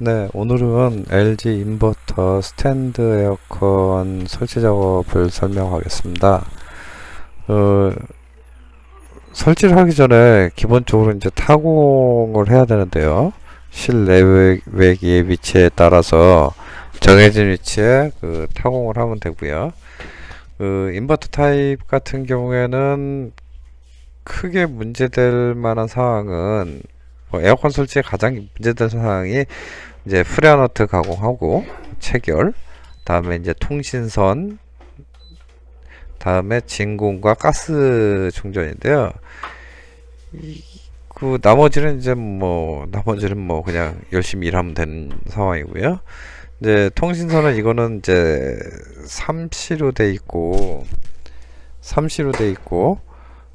네, 오늘은 LG 인버터 스탠드 에어컨 설치 작업을 설명하겠습니다. 어, 설치를 하기 전에 기본적으로 이제 타공을 해야 되는데요. 실내외기의 위치에 따라서 정해진 위치에 그 타공을 하면 되고요. 그 인버터 타입 같은 경우에는 크게 문제될 만한 사항은 뭐 에어컨 설치에 가장 문제될 사항이 이제 프레아너트 가공하고 체결 다음에 이제 통신선 다음에 진공과 가스 충전인데요. 이, 그 나머지는 이제 뭐 나머지는 뭐 그냥 열심히 일하면 되는 상황이고요. 이제 통신선은 이거는 이제 3C로 돼 있고 3C로 돼 있고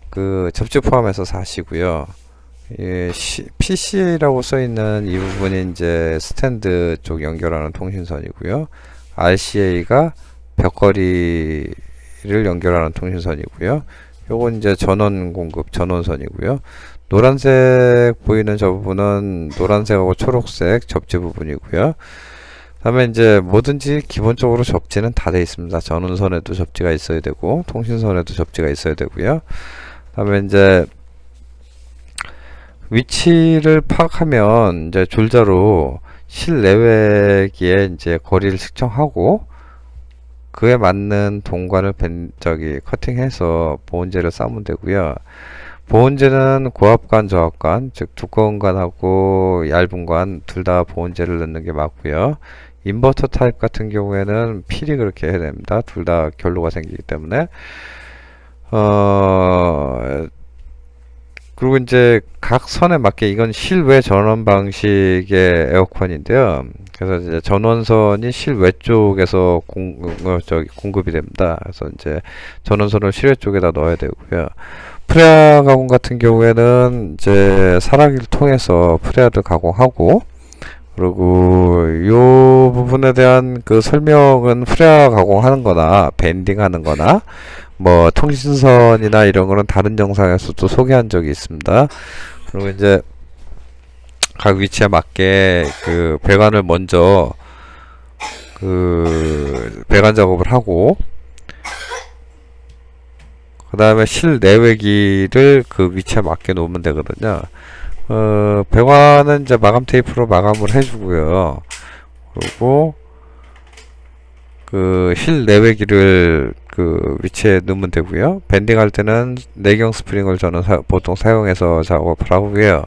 그 접지 포함해서 4C고요. 예, PCA라고 써 있는 이 부분이 이제 스탠드 쪽 연결하는 통신선이고요. RCA가 벽걸이를 연결하는 통신선이고요. 요건 이제 전원 공급 전원선이고요. 노란색 보이는 저 부분은 노란색하고 초록색 접지 부분이고요. 다음에 이제 뭐든지 기본적으로 접지는 다 돼 있습니다. 전원선에도 접지가 있어야 되고 통신선에도 접지가 있어야 되고요. 다음에 이제 위치를 파악하면 이제 줄자로 실내외기에 이제 거리를 측정하고 그에 맞는 동관을 벤, 저기 커팅해서 보온재를 쌓으면 되고요. 보온재는 고압관, 저압관, 즉 두꺼운 관하고 얇은 관 둘 다 보온재를 넣는 게 맞고요. 인버터 타입 같은 경우에는 필히 그렇게 해야 됩니다. 둘 다 결로가 생기기 때문에 어 그리고 이제 각 선에 맞게 이건 실외 전원 방식의 에어컨인데요. 그래서 이제 전원선이 실외 쪽에서 공, 어, 저기 공급이 됩니다. 그래서 이제 전원선을 실외 쪽에다 넣어야 되고요. 프레아 가공 같은 경우에는 이제 사라기를 통해서 프레아를 가공하고 그리고 요 부분에 대한 그 설명은 프레아 가공하는 거나 밴딩 하는 거나 뭐 통신선이나 이런 거는 다른 영상에서도 소개한 적이 있습니다. 그리고 이제 각 위치에 맞게 그 배관을 먼저 그 배관 작업을 하고 그 다음에 실내외기를 그 위치에 맞게 놓으면 되거든요. 어, 배관은 이제 마감 테이프로 마감을 해주고요. 그리고 그 실내외기를 그 위치에 넣으면 되고요. 밴딩 할 때는 내경 스프링을 저는 사, 보통 사용해서 작업을 하고요.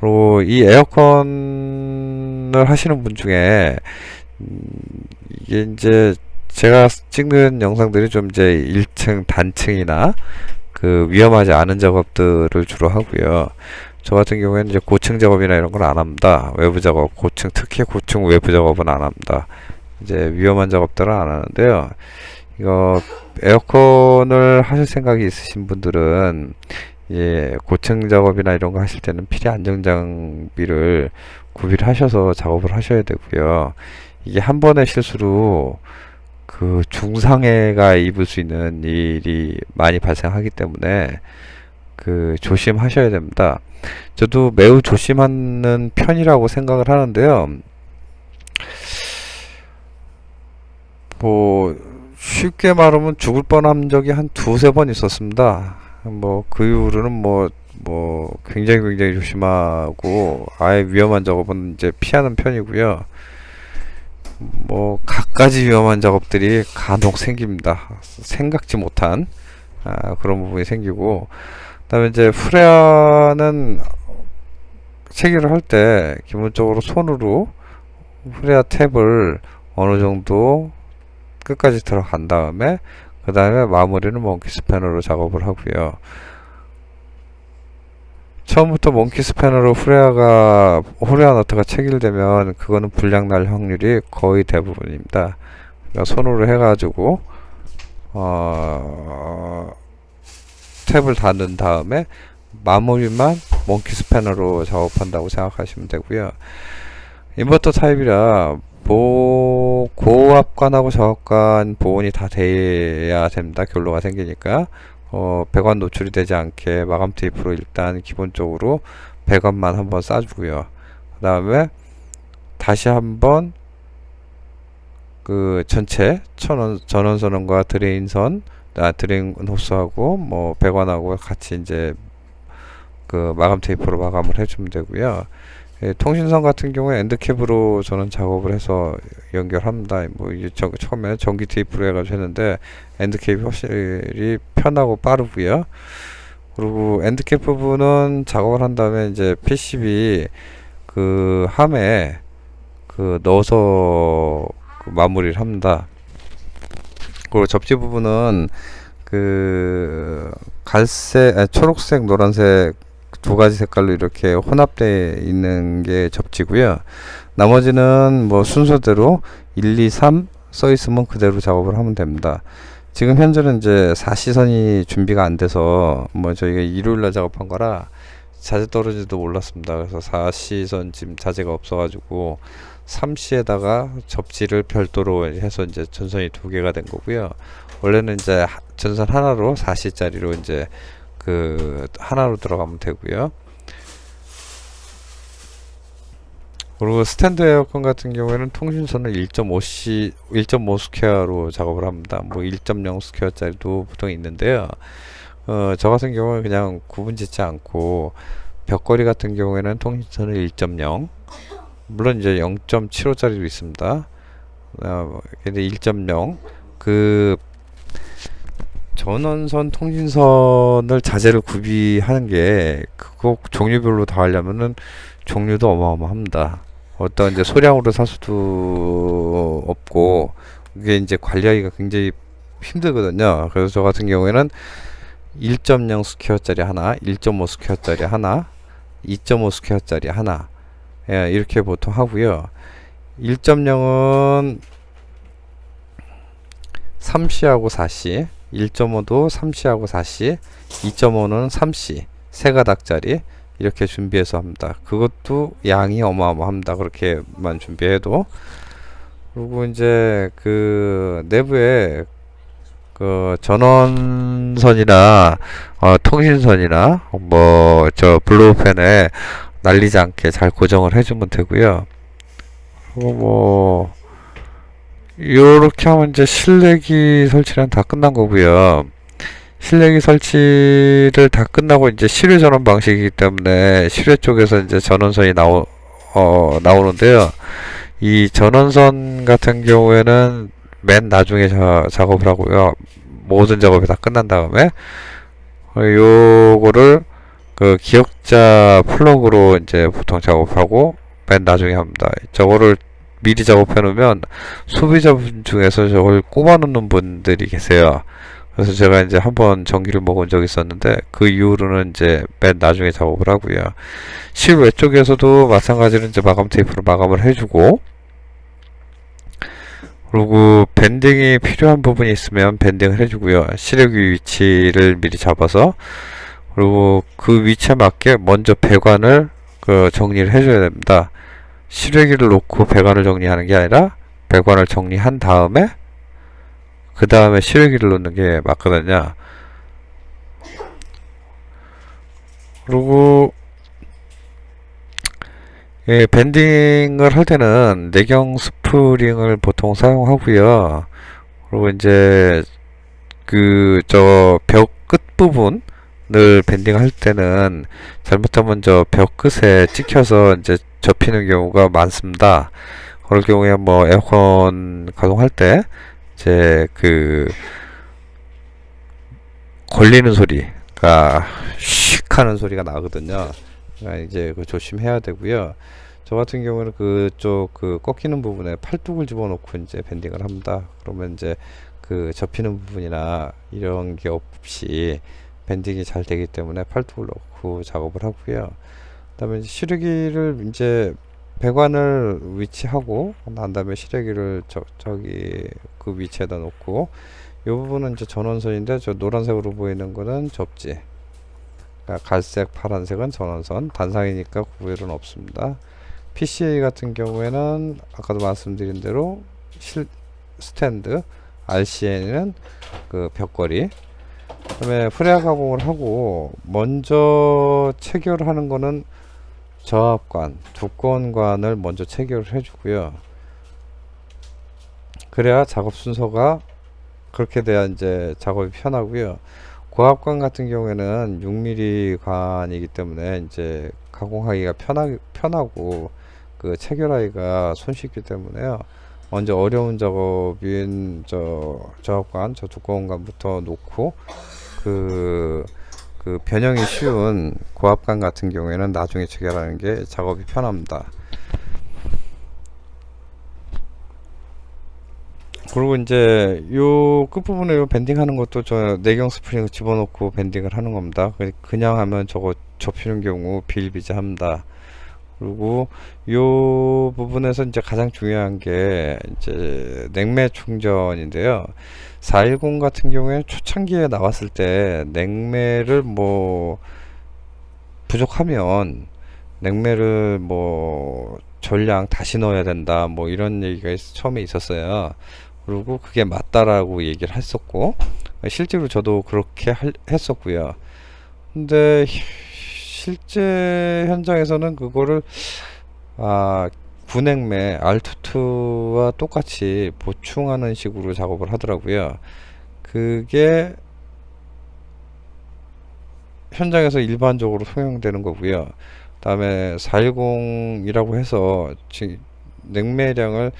그리고 이 에어컨을 하시는 분 중에 음, 이게 이제 제가 찍는 영상들이 좀 이제 1층 단층이나 그 위험하지 않은 작업들을 주로 하고요. 저 같은 경우에는 이제 고층 작업이나 이런 건 안 합니다. 외부 작업, 고층, 특히 고층 외부 작업은 안 합니다. 이제 위험한 작업들은 안 하는데요. 이거 에어컨을 하실 생각이 있으신 분들은 예, 고층 작업이나 이런 거 하실 때는 필요 안정 장비를 구비를 하셔서 작업을 하셔야 되고요. 이게 한 번의 실수로 그 중상해가 입을 수 있는 일이 많이 발생하기 때문에 그 조심하셔야 됩니다. 저도 매우 조심하는 편이라고 생각을 하는데요. 뭐 쉽게 말하면 죽을 뻔한 적이 한 두세 번 있었습니다. 뭐 그 이후로는 뭐뭐 굉장히 굉장히 조심하고 아예 위험한 작업은 이제 피하는 편이고요. 뭐 갖가지 위험한 작업들이 간혹 생깁니다. 생각지 못한 아, 그런 부분이 생기고 그 다음에 이제 프레아는 체결을 할 때 기본적으로 손으로 프레아 탭을 어느 정도 끝까지 들어간 다음에 그 다음에 마무리는 몽키 스패너로 작업을 하고요. 처음부터 몽키 스패너로 후레아가 후레아 너트가 체결되면 그거는 불량 날 확률이 거의 대부분입니다. 그러니까 손으로 해가지고 어, 탭을 다 넣은 다음에 마무리만 몽키 스패너로 작업한다고 생각하시면 되고요. 인버터 타입이라 보 고압관하고 저압관 보온이 다 돼야 됩니다. 결로가 생기니까 어, 배관 노출이 되지 않게 마감 테이프로 일단 기본적으로 배관만 한번 싸주고요. 그 다음에 다시 한번 그 전체 천원 전원선과 드레인선 아 드레인 호스하고 뭐 배관하고 같이 이제 그 마감 테이프로 마감을 해주면 되고요. 예, 통신선 같은 경우에 엔드캡으로 저는 작업을 해서 연결합니다. 뭐 이제 저, 처음에 전기 테이프로 해가지고 했는데 엔드캡이 확실히 편하고 빠르고요. 그리고 엔드캡 부분은 작업을 한 다음에 이제 PCB 그 함에 그 넣어서 그 마무리를 합니다. 그리고 접지 부분은 그 갈색, 아, 초록색, 노란색 두 가지 색깔로 이렇게 혼합되어 있는 게 접지고요. 나머지는 뭐 순서대로 1, 2, 3 써 있으면 그대로 작업을 하면 됩니다. 지금 현재는 이제 4시선이 준비가 안 돼서 뭐 저희가 일요일 날 작업한 거라 자재 떨어지도 몰랐습니다. 그래서 4시선 지금 자재가 없어가지고 3시에다가 접지를 별도로 해서 이제 전선이 두 개가 된 거고요. 원래는 이제 하- 전선 하나로 4시짜리로 이제 그 하나로 들어가면 되고요. 그리고 스탠드 에어컨 같은 경우에는 통신선을 1.5C, 1.5 스퀘어로 작업을 합니다. 뭐 1.0 스퀘어짜리도 보통 있는데요. 어, 저 같은 경우는 그냥 구분 짓지 않고 벽걸이 같은 경우에는 통신선을 1.0 물론 이제 0.75짜리도 있습니다. 어, 근데 1.0그 전원선 통신선을 자재를 구비하는 게 그거 종류별로 다 하려면은 종류도 어마어마합니다. 어떤 이제 소량으로 살 수도 없고 이게 이제 관리하기가 굉장히 힘들거든요. 그래서 저 같은 경우에는 1.0 스퀘어짜리 하나, 1.5 스퀘어짜리 하나, 2.5 스퀘어짜리 하나 예, 이렇게 보통 하고요. 1.0은 3C하고 4C, 1.5도 3C하고 4C, 2.5는 3C, 세 가닥짜리 이렇게 준비해서 합니다. 그것도 양이 어마어마합니다. 그렇게만 준비해도. 그리고 이제 그 내부에 그 전원선이나 어, 통신선이나 뭐 저 블로우팬에 날리지 않게 잘 고정을 해주면 되고요. 뭐 요렇게 하면 이제 실내기 설치는 다 끝난 거고요. 실내기 설치를 다 끝나고 이제 실외 전원 방식이기 때문에 실외 쪽에서 이제 전원선이 나오 어, 나오는데요. 이 전원선 같은 경우에는 맨 나중에 자, 작업을 하고요. 모든 작업이 다 끝난 다음에 어, 요거를 그 기역자 플러그로 이제 보통 작업하고 맨 나중에 합니다. 저거를 미리 작업해 놓으면 소비자분 중에서 저걸 꼽아 놓는 분들이 계세요. 그래서 제가 이제 한번 전기를 먹은 적이 있었는데 그 이후로는 이제 맨 나중에 작업을 하고요. 실외 쪽에서도 마찬가지로 이제 마감 테이프로 마감을 해주고 그리고 밴딩이 필요한 부분이 있으면 밴딩을 해주고요. 시력위 위치를 미리 잡아서 그리고 그 위치에 맞게 먼저 배관을 그 정리를 해줘야 됩니다. 실외기를 놓고 배관을 정리하는 게 아니라 배관을 정리한 다음에 그 다음에 실외기를 놓는 게 맞거든요. 그리고 예, 밴딩을 할 때는 내경 스프링을 보통 사용하고요. 그리고 이제 그 저 벽 끝부분을 밴딩할 때는 잘못하면 저 벽 끝에 찍혀서 이제 접히는 경우가 많습니다. 그럴 경우에 뭐 에어컨 가동할 때 이제 그 걸리는 소리가 슉 하는 소리가 나거든요. 그러니까 이제 그 조심해야 되고요. 저 같은 경우는 그쪽 그 꺾이는 부분에 팔뚝을 집어넣고 이제 밴딩을 합니다. 그러면 이제 그 접히는 부분이나 이런 게 없이 밴딩이 잘 되기 때문에 팔뚝을 넣고 작업을 하고요. 그다음에 시르기를 이제 배관을 위치하고 난 다음에 시래기를 저, 저기 그 위치에다 놓고 이 부분은 이제 전원선인데 저 노란색으로 보이는 거는 접지 갈색 파란색은 전원선 단상이니까 구별은 없습니다 PCA 같은 경우에는 아까도 말씀드린 대로 실 스탠드 RCN은 그 벽걸이 그다음에 프레아 가공을 하고 먼저 체결하는 거는 저압관, 두건관을 먼저 체결을 해주고요. 그래야 작업 순서가 그렇게 돼야 이제 작업이 편하고요. 고압관 같은 경우에는 6mm 관이기 때문에 이제 가공하기가 편하, 편하고 그 체결하기가 손쉽기 때문에요. 먼저 어려운 작업인 저 저압관, 저 두꺼운 관부터 놓고 그, 그 변형이 쉬운 고압관 같은 경우에는 나중에 체결하는 게 작업이 편합니다. 그리고 이제 요 끝부분에 요 밴딩 하는 것도 저 내경 스프링을 집어넣고 밴딩을 하는 겁니다. 그- 그냥 하면 저거 접히는 경우 비일비재합니다. 그리고 요 부분에서 이제 가장 중요한 게 이제 냉매 충전인데요. 410 같은 경우에 초창기에 나왔을 때 냉매를 뭐 부족하면 냉매를 뭐 전량 다시 넣어야 된다 뭐 이런 얘기가 있- 처음에 있었어요. 그리고 그게 맞다라고 얘기를 했었고 실제로 저도 그렇게 할- 했었고요. 근데 히- 실제 현장에서는 그거를 아 군냉매 알투투와 똑같이 보충하는 식으로 작업을 하더라고요. 그게 현장에서 일반적으로 통용되는 거고요. 그다음에 410이라고 해서 지- 냉매량을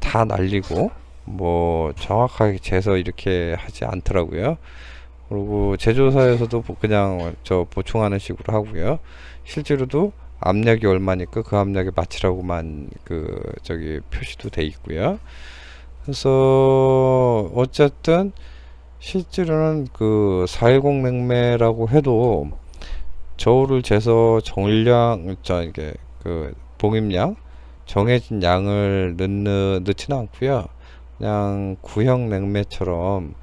다 날리고 뭐 정확하게 재서 이렇게 하지 않더라고요. 그리고 제조사에서도 보- 그냥 저 보충하는 식으로 하고요. 실제로도 압력이 얼마니까 그 압력에 맞추라고만 그 저기 표시도 돼 있고요. 그래서 어쨌든 실제로는 그 410 냉매라고 해도 저울을 재서 정량 저 이게 그 봉입량 정해진 양을 넣는 넣지는 않고요. 그냥 구형 냉매처럼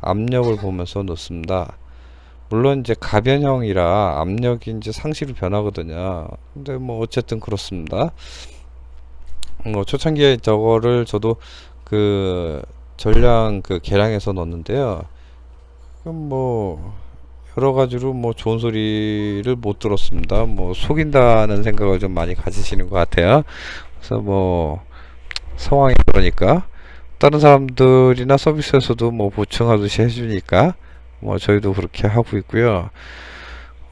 압력을 보면서 넣습니다. 물론 이제 가변형이라 압력이 이제 상시로 변하거든요. 근데 뭐 어쨌든 그렇습니다. 뭐 초창기에 저거를 저도 그 전량 그 계량해서 넣었는데요. 그럼 뭐 여러 가지로 뭐 좋은 소리를 못 들었습니다. 뭐 속인다는 생각을 좀 많이 가지시는 것 같아요. 그래서 뭐 상황이 그러니까 다른 사람들이나 서비스에서도 뭐 보충하듯이 해주니까 뭐 저희도 그렇게 하고 있고요.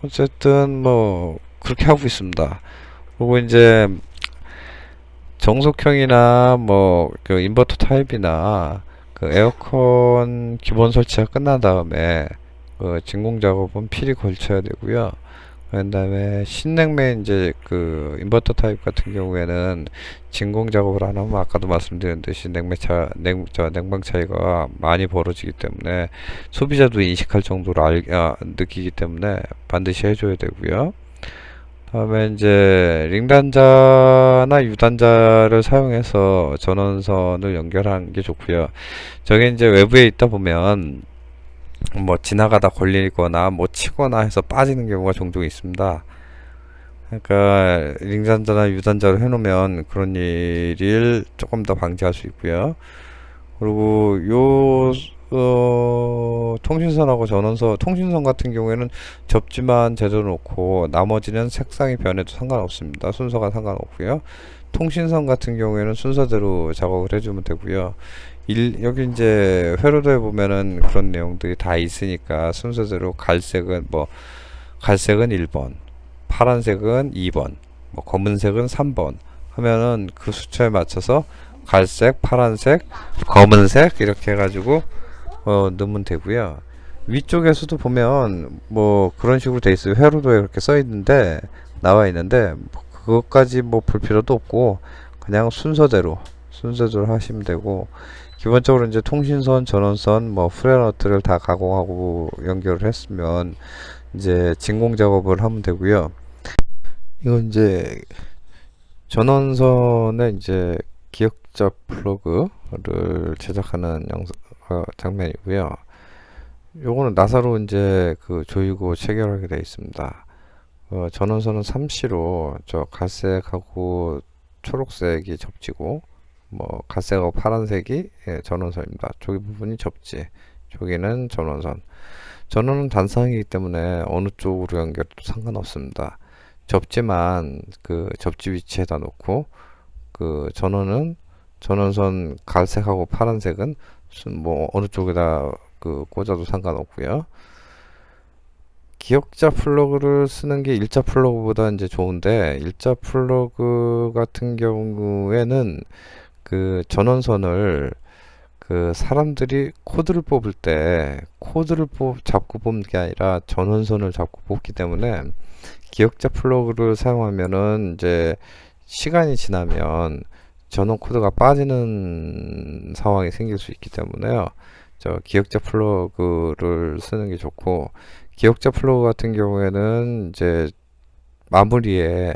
어쨌든 뭐 그렇게 하고 있습니다. 그리고 이제 정속형이나 뭐 그 인버터 타입이나 그 에어컨 기본 설치가 끝난 다음에 그 진공 작업은 필히 걸쳐야 되고요. 그 다음에 신냉매 이제 그 인버터 타입 같은 경우에는 진공 작업을 안 하면 아까도 말씀드린 듯이 냉매차 냉, 저 냉방 차이가 많이 벌어지기 때문에 소비자도 인식할 정도로 알, 아, 느끼기 때문에 반드시 해줘야 되고요. 다음에 이제 링단자나 유단자를 사용해서 전원선을 연결하는 게 좋고요. 저게 이제 외부에 있다 보면 뭐 지나가다 걸리거나 뭐 치거나 해서 빠지는 경우가 종종 있습니다. 그러니까 링단자나 유단자로 해놓으면 그런 일을 조금 더 방지할 수 있고요. 그리고 요 어, 통신선하고 전원선, 통신선 같은 경우에는 접지만 제대로 놓고 나머지는 색상이 변해도 상관없습니다. 순서가 상관없고요. 통신선 같은 경우에는 순서대로 작업을 해주면 되고요. 일, 여기 이제 회로도에 보면은 그런 내용들이 다 있으니까 순서대로 갈색은 뭐 갈색은 1번, 파란색은 2번, 뭐 검은색은 3번 하면은 그 숫자에 맞춰서 갈색, 파란색, 검은색 이렇게 해가지고 어, 넣으면 되고요. 위쪽에서도 보면 뭐 그런 식으로 돼 있어요. 회로도에 그렇게 써 있는데 나와 있는데 뭐 그것까지 뭐 볼 필요도 없고 그냥 순서대로 순서대로 하시면 되고 기본적으로 이제 통신선, 전원선, 뭐 프레너트를 다 가공하고 연결을 했으면 이제 진공 작업을 하면 되고요. 이건 이제 전원선에 이제 기역자 플러그를 제작하는 영상 어, 장면이고요. 요거는 나사로 이제 그 조이고 체결하게 되어 있습니다. 어, 전원선은 3C로 저 갈색하고 초록색이 접지고 뭐 갈색하고 파란색이 예, 전원선입니다. 저기 부분이 접지, 저기는 전원선. 전원은 단상이기 때문에 어느 쪽으로 연결해도 상관없습니다. 접지만 그 접지 위치에다 놓고 그 전원은 전원선 갈색하고 파란색은 뭐 어느 쪽에다 그 꽂아도 상관없고요. 기역자 플러그를 쓰는 게 일자 플러그보다 이제 좋은데 일자 플러그 같은 경우에는 그 전원선을 그 사람들이 코드를 뽑을 때 코드를 뽑, 잡고 뽑는 게 아니라 전원선을 잡고 뽑기 때문에 기역자 플러그를 사용하면은 이제 시간이 지나면 전원 코드가 빠지는 상황이 생길 수 있기 때문에요. 저 기역자 플러그를 쓰는 게 좋고 기역자 플러그 같은 경우에는 이제 마무리에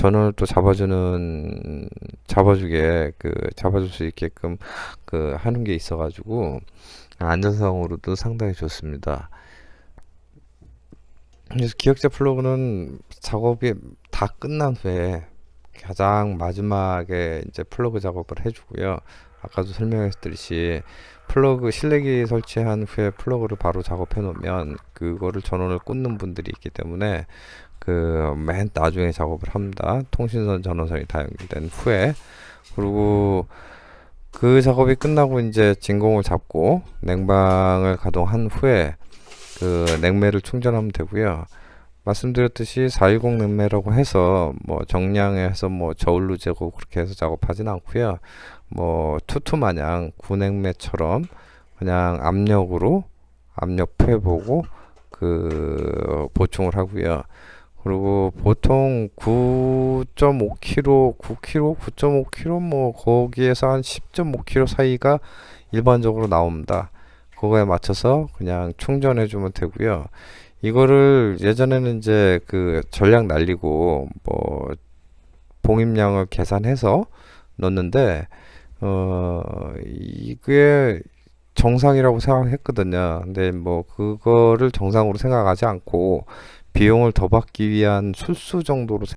전원을 또 잡아주는 잡아주게 그 잡아줄 수 있게끔 그 하는 게 있어가지고 안전상으로도 상당히 좋습니다. 그래서 기역자 플러그는 작업이 다 끝난 후에 가장 마지막에 이제 플러그 작업을 해주고요. 아까도 설명했듯이 플러그 실내기 설치한 후에 플러그를 바로 작업해 놓으면 그거를 전원을 꽂는 분들이 있기 때문에 그 맨 나중에 작업을 합니다. 통신선 전원선이 다 연결된 후에 그리고 그 작업이 끝나고 이제 진공을 잡고 냉방을 가동한 후에 그 냉매를 충전하면 되고요. 말씀드렸듯이 410 냉매라고 해서 뭐 정량해서 뭐 저울로 재고 그렇게 해서 작업하진 않고요. 뭐 투투 마냥 구냉매처럼 그냥 압력으로 압력 패보고 그 보충을 하고요. 그리고 보통 9.5kg, 9kg, 9.5kg 뭐 거기에서 한 10.5kg 사이가 일반적으로 나옵니다. 그거에 맞춰서 그냥 충전해 주면 되고요. 이거를 예전에는 이제 그 전량 날리고 뭐 봉입량을 계산해서 넣는데 어 이게 정상이라고 생각했거든요. 근데 뭐 그거를 정상으로 생각하지 않고 비용을 더 받기 위한 술수 정도로